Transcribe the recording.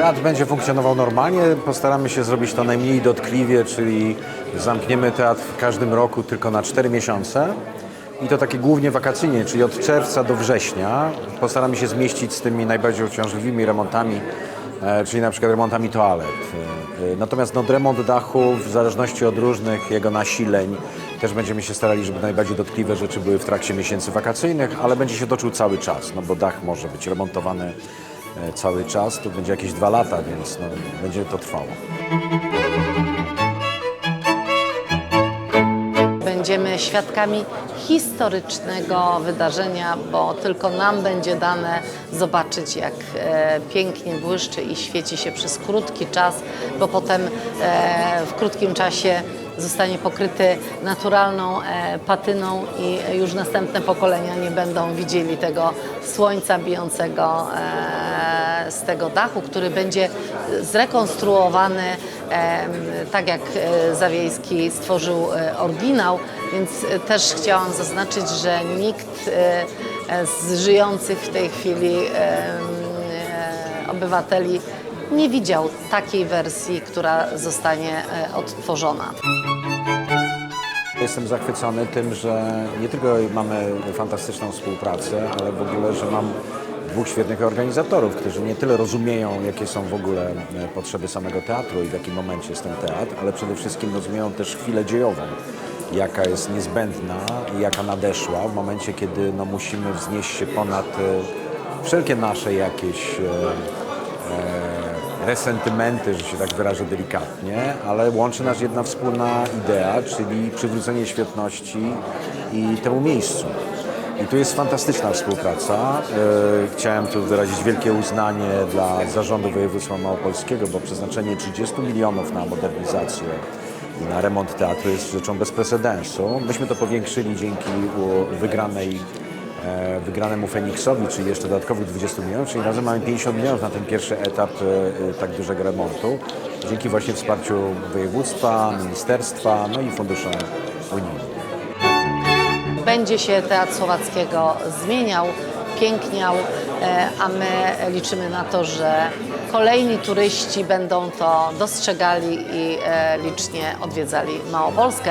teatr będzie funkcjonował normalnie. Postaramy się zrobić to najmniej dotkliwie, czyli zamkniemy teatr w każdym roku tylko na 4 miesiące. I to takie głównie wakacyjnie, czyli od czerwca do września. Postaramy się zmieścić z tymi najbardziej uciążliwymi remontami, e, czyli na przykład remontami toalet. E, e, Natomiast no, remont dachu, w zależności od różnych jego nasileń, też będziemy się starali, żeby najbardziej dotkliwe rzeczy były w trakcie miesięcy wakacyjnych, ale będzie się toczył cały czas, no bo dach może być remontowany cały czas. To będzie jakieś dwa lata, więc no, będzie to trwało. Będziemy świadkami historycznego wydarzenia, bo tylko nam będzie dane zobaczyć, jak e, pięknie błyszczy i świeci się przez krótki czas, bo potem e, w krótkim czasie zostanie pokryty naturalną e, patyną i już następne pokolenia nie będą widzieli tego słońca bijącego e, z tego dachu, który będzie zrekonstruowany tak jak e, Zawiejski stworzył e, oryginał, więc e, też chciałam zaznaczyć, że nikt z żyjących w tej chwili obywateli nie widział takiej wersji, która zostanie odtworzona. Jestem zachwycony tym, że nie tylko mamy fantastyczną współpracę, ale w ogóle, że mam dwóch świetnych organizatorów, którzy nie tyle rozumieją, jakie są w ogóle e, potrzeby samego teatru i w jakim momencie jest ten teatr, ale przede wszystkim rozumieją też chwilę dziejową, jaka jest niezbędna i jaka nadeszła w momencie, kiedy no, musimy wznieść się ponad e, wszelkie nasze jakieś e, e, resentymenty, że się tak wyrażę delikatnie, ale łączy nas jedna wspólna idea, czyli przywrócenie świetności i temu miejscu. I tu jest fantastyczna współpraca. E, Chciałem tu wyrazić wielkie uznanie dla Zarządu Województwa Małopolskiego, bo przeznaczenie 30 milionów na modernizację i na remont teatru jest rzeczą bez precedensu. Myśmy to powiększyli dzięki wygranej e, wygranemu Feniksowi, czyli jeszcze dodatkowych 20 milionów, czyli razem mamy 50 milionów na ten pierwszy etap e, tak dużego remontu. Dzięki właśnie wsparciu województwa, ministerstwa, no i funduszy unijnych. Będzie się Teatr Słowackiego zmieniał, piękniał, e, a my liczymy na to, że kolejni turyści będą to dostrzegali i e, licznie odwiedzali Małopolskę.